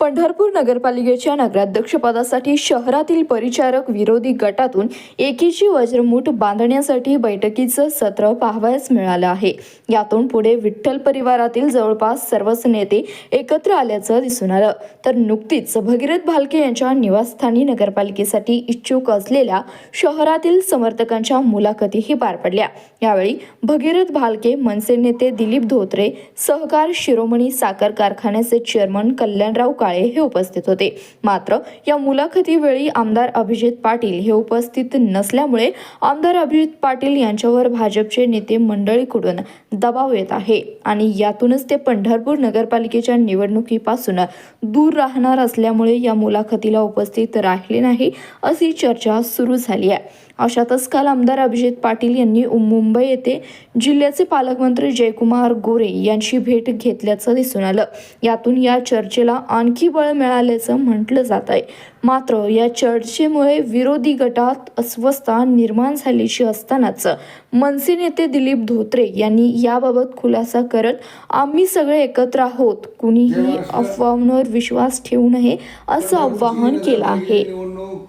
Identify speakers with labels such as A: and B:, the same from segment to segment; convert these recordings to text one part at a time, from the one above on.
A: पंढरपूर नगरपालिकेच्या नगराध्यक्षपदासाठी शहरातील परिचारक विरोधी गटातून एकीची वज्रमूठ बांधण्यासाठी बैठकीचं सत्र पाहावयास मिळालं आहे. यातून पुढे विठ्ठल परिवारातील जवळपास सर्वच नेते एकत्र आल्याचं दिसून आलं. तर नुकतीच भगीरथ भालके यांच्या निवासस्थानी नगरपालिकेसाठी इच्छुक असलेल्या शहरातील समर्थकांच्या मुलाखतीही पार पडल्या. यावेळी भगीरथ भालके मनसे नेते दिलीप धोत्रे सहकार शिरोमणी साखर कारखान्याचे चेअरमन कल्याणराव काळे हे उपस्थित होते. मात्र या मुलाखतीवेळी आमदार अभिजित पाटील हे उपस्थित नसल्यामुळे आमदार अभिजित पाटील यांच्यावर भाजपचे नेते मंडळीकडून दबाव येत आहे आणि यातूनच ते पंढरपूर नगरपालिकेच्या निवडणुकीपासून दूर राहणार असल्यामुळे या मुलाखतीला उपस्थित राहिले नाही अशी चर्चा सुरू झाली आहे. अशातच काल आमदार अभिजित पाटील यांनी मुंबई येथे जिल्ह्याचे पालकमंत्री जयकुमार गोरे यांची भेट घेतल्याचं दिसून आलं. यातून या चर्चेला आणखी बळ मिळाल्याचं म्हटलं जात आहे. मात्र या चर्चेमुळे विरोधी गटात अस्वस्थता निर्माण झाल्याची असतानाच मनसे नेते दिलीप धोत्रे यांनी याबाबत खुलासा करत आम्ही सगळे एकत्र आहोत. कुणीही अफवांवर विश्वास ठेवू नये असं आवाहन केलं आहे
B: निवडणूक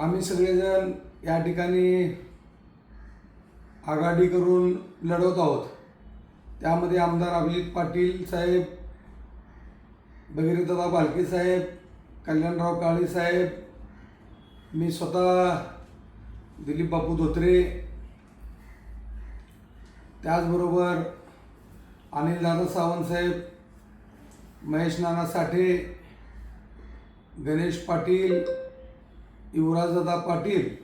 B: आम्ही सगळेजण या ठिकाणी आघाडी करून लढवत आहोत. त्यामध्ये आमदार अभिजित पाटील साहेब भगीरथदा भालके साहेब कल्याणराव काळे साहेब मी स्वतः दिलीप बापू धोत्रे त्याचबरोबर अनिलदादा सावंत साहेब महेश नाना साठे गणेश पाटील युवराजदादा पाटील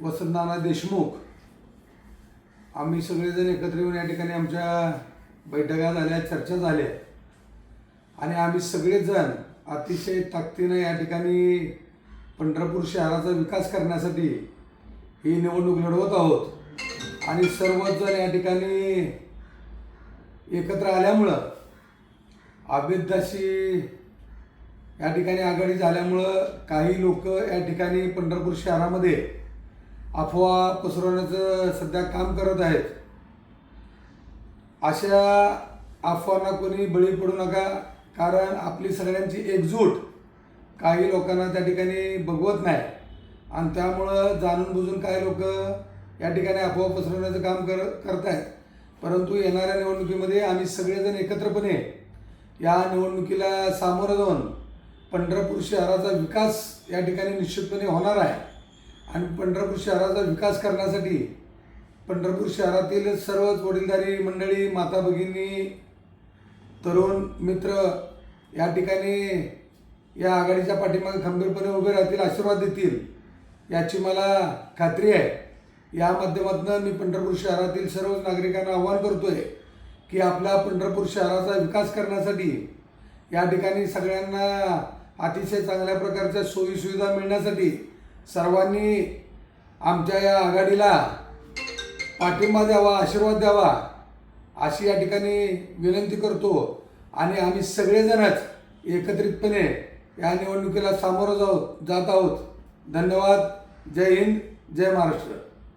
B: वसंतनाना देशमुख आम्ही सगळेजण एकत्र येऊन या ठिकाणी आमच्या बैठका झाल्या चर्चा झाल्या. आणि आम्ही सगळेजण अतिशय ताकदीनं या ठिकाणी पंढरपूर शहराचा विकास करण्यासाठी ही निवडणूक लढवत आहोत. आणि सर्वच जण या ठिकाणी एकत्र आल्यामुळं अभिदाशी या ठिकाणी आघाडी झाल्यामुळं काही लोक या ठिकाणी पंढरपूर शहरामध्ये अफवा पसरवण्याचं सध्या काम करत आहेत. अशा अफवांना कोणी बळी पडू नका कारण आपली सगळ्यांची एकजूट काही लोकांना त्या ठिकाणी बघवत नाही. आणि त्यामुळं जाणून बुजून काही लोक या ठिकाणी अफवा पसरवण्याचं काम कर करत आहेत. परंतु येणाऱ्या निवडणुकीमध्ये आम्ही सगळेजण एकत्रपणे या निवडणुकीला सामोरं जाऊन पंढरपूर शहराचा विकास या ठिकाणी निश्चितपणे होणार आहे. आणि पंढरपूर शहराचा विकास करण्यासाठी पंढरपूर शहरातील सर्वच वडीलधारी मंडळी माता भगिनी तरुण मित्र या ठिकाणी या आघाडीच्या पाठीमागे खंबीरपणे उभे राहतील आशीर्वाद देतील याची मला खात्री आहे. या माध्यमातून मी पंढरपूर शहरातील सर्वच नागरिकांना आव्हान आहे की आपला पंढरपूर शहराचा विकास करण्यासाठी या ठिकाणी सगळ्यांना अतिशय चांगल्या प्रकारच्या सोयीसुविधा मिळण्यासाठी सर्वांनी आमच्या या आघाडीला पाठिंबा द्यावा आशीर्वाद द्यावा अशी या ठिकाणी विनंती करतो. आणि आम्ही सगळेजणच एकत्रितपणे या निवडणुकीला सामोरं जाऊ जात आहोत. धन्यवाद. जय हिंद. जय महाराष्ट्र.